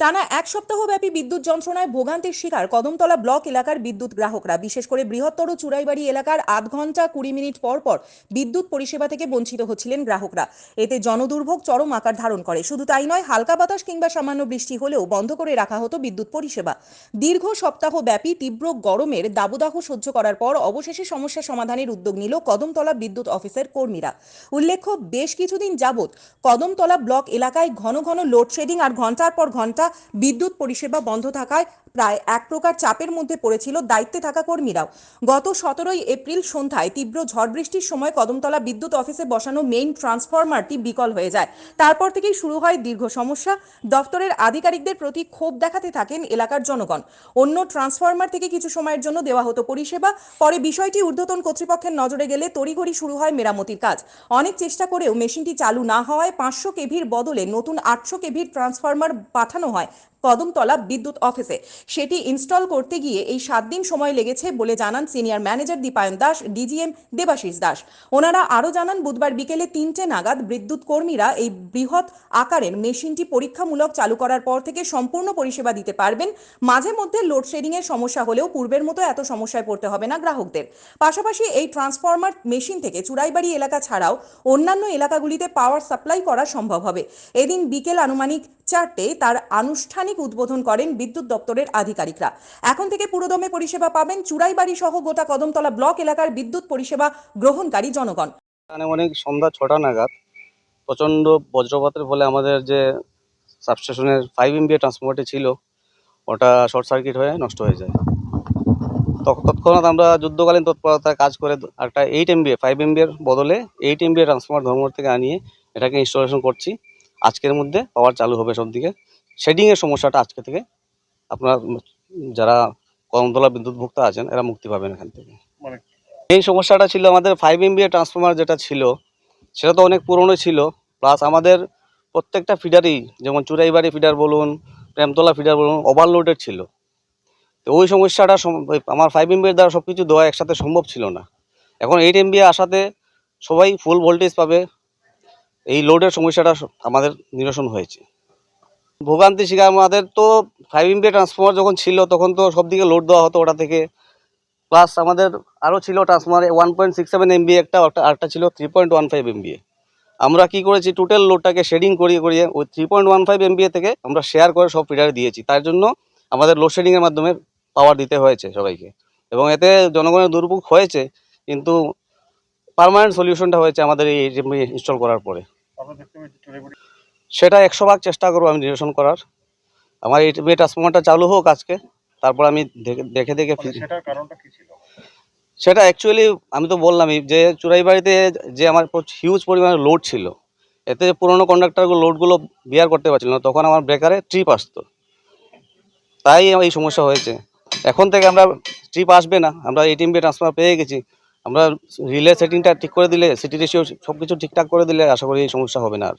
টানা এক সপ্তাহব্যাপী বিদ্যুৎ যন্ত্রণায় ভোগান্তির শিকার কদমতলা ব্লক এলাকার বিদ্যুৎ গ্রাহকরা। বিশেষ করে বৃহত্তর চুরাইবাড়ি এলাকার আধ ঘণ্টা কুড়ি মিনিট পর পর বিদ্যুৎ পরিষেবা থেকে বঞ্চিত হচ্ছিলেন গ্রাহকরা। এতে জনদুর্ভোগ চরম আকার ধারণ করে। শুধু তাই নয়, হালকা বাতাস কিংবা সামান্য বৃষ্টি হলেও বন্ধ করে রাখা হতো বিদ্যুৎ পরিষেবা। দীর্ঘ সপ্তাহ ব্যাপী তীব্র গরমের দাবদাহ সহ্য করার পর অবশেষে সমস্যা সমাধানের উদ্যোগ নিল কদমতলা বিদ্যুৎ অফিসের কর্মীরা। উল্লেখ্য, বেশ কিছুদিন যাবৎ কদমতলা ব্লক এলাকায় ঘন ঘন লোডশেডিং আর ঘণ্টার পর ঘণ্টা বিদ্যুৎ পরিষেবা বন্ধ থাকায় প্রায় এক প্রকার চাপের মধ্যে পড়েছিল দায়িত্বে থাকা কর্মীরাও। গত সতেরোই এপ্রিল সন্ধ্যায় তীব্র ঝড় বৃষ্টির সময় কদমতলা বিদ্যুৎ অফিসে বসানো মেইন ট্রান্সফরমারটি বিকল হয়ে যায়। তারপর থেকেই শুরু হয় দীর্ঘ সমস্যা। দপ্তরের আধিকারিকদের প্রতি ক্ষোভ দেখাতে থাকেন এলাকার জনগণ। অন্য ট্রান্সফরমার থেকে কিছু সময়ের জন্য দেওয়া হতো পরিষেবা। পরে বিষয়টি ঊর্ধ্বতন কর্তৃপক্ষের নজরে গেলে তড়িঘড়ি শুরু হয় মেরামতির কাজ। অনেক চেষ্টা করেও মেশিনটি চালু না হওয়ায় পাঁচশো কেভির বদলে নতুন আটশো কেভির ট্রান্সফরমার পাঠানো হয় কদমতলা বিদ্যুৎ অফিসে। সেটি ইনস্টল করতে গিয়ে এই সাত দিন সময় লেগেছে বলে জানান senior manager Dipayan Das DGM Debashis Das. ওনারা আরও জানান, বুধবার বিকেলে তিনটে নাগাদ বিদ্যুৎ কর্মীরা এই বৃহৎ আকারের মেশিনটি পরীক্ষামূলক চালু করার পর থেকে সম্পূর্ণ পরিষেবা দিতে পারবেন। মাঝে মধ্যে লোডশেডিং এর সমস্যা হলেও পূর্বের মতো এত সমস্যায় পড়তে হবে না গ্রাহকদের। পাশাপাশি এই ট্রান্সফরমার মেশিন থেকে চুরাইবাড়ি এলাকা ছাড়াও অন্যান্য এলাকাগুলিতে পাওয়ার সাপ্লাই করা সম্ভব হবে। এদিন বিকেল আনুমানিক চারটে তার আনুষ্ঠানিক উদ্বোধন করেন বিদ্যুৎ দপ্তরের আধিকারিকরা। এখন থেকে পুরোদমে পরিষেবা পাবেন চুরাইবাড়ি সহ গোটা কদমতলা ব্লক এলাকার বিদ্যুৎ পরিষেবা গ্রহণকারী জনগণ। আনুমানিক সন্ধ্যা ছটা নাগাদ প্রচণ্ড বজ্রপাতের ফলে আমাদের যে সাবস্টেশনের ফাইভ এমবিএ ট্রান্সফরমারটি ছিল, ওটা শর্ট সার্কিট হয়ে নষ্ট হয়ে যায়। তৎক্ষণাৎ আমরা যুদ্ধকালীন তৎপরতায় কাজ করে একটা এইট এমবিএ ফাইভ এমবিএর বদলে এইট এমবিএ ট্রান্সফরমার ধর্মঘট থেকে আনিয়ে এটাকে ইনস্টলেশন করছি। আজকের মধ্যে পাওয়ার চালু হবে সব দিকে শেডিংয়ের সমস্যাটা আজকে থেকে আপনার যারা কদমতলা বিদ্যুৎ ভোক্তা আছেন এরা মুক্তি পাবেন এখান থেকে। এই সমস্যাটা ছিল আমাদের ফাইভ এমবিএ ট্রান্সফরমার যেটা ছিল সেটা তো অনেক পুরনো ছিল। প্লাস আমাদের প্রত্যেকটা ফিডারই যেমন চুরাইবাড়ি ফিডার বলুন প্রেমতলা ফিডার বলুন ওভারলোডেড ছিল। তো ওই সমস্যাটা সম- আমার ফাইভ এমবিএর দ্বারা সব কিছু দেওয়া একসাথে সম্ভব ছিল না। এখন এইট এমবিএ আসাতে সবাই ফুল ভোল্টেজ পাবে। এই লোডের সমস্যাটা আমাদের নিরসন হয়েছে। ভোগান্তি শিকার আমাদের তো ফাইভ এমবিএ ট্রান্সফরমার যখন ছিল, তখন তো সব দিকে লোড দেওয়া হতো ওটা থেকে। প্লাস আমাদের আরও ছিল transformer one point six seven MVA একটা আরেকটা ছিল three point one five MVA আমরা কি করেছি টোটাল লোডটাকে শেডিং করিয়ে করিয়ে ওই three point one five MVA থেকে আমরা শেয়ার করে সব ফিডারে দিয়েছি। তার জন্য আমাদের লোডশেডিংয়ের মাধ্যমে পাওয়ার দিতে হয়েছে সবাইকে। এবং এতে জনগণের দুর্ভোগ হয়েছে, কিন্তু পার্মানেন্ট সলিউশনটা হয়েছে আমাদের এই ইনস্টল করার পরে। সেটা একশো ভাগ চেষ্টা করব আমি নিরসন করার। আমার এই ট্রান্সফর্মারটা চালু হোক আজকে তারপর আমি দেখে দেখে দেখে ফি- সেটার কারণটা কি ছিল? সেটা অ্যাকচুয়ালি আমি তো বললামই যে চুরাইবাড়িতে যে আমার হিউজ পরিমাণে লোড ছিল এতে পুরোনো কন্ডাক্টারগুলো লোডগুলো বিয়ার করতে পারছিল না তখন আমার ব্রেকারে ট্রিপ আসতো। তাই এই সমস্যা হয়েছে। এখন থেকে আমরা ট্রিপ আসবে না আমরা এটিএম বি ট্রান্সফার পেয়ে গেছি। আমরা রিলে সেটিংটা ঠিক করে দিলে সিটি রেশিও সব কিছু ঠিকঠাক করে দিলে আশা করি এই সমস্যা হবে না আর।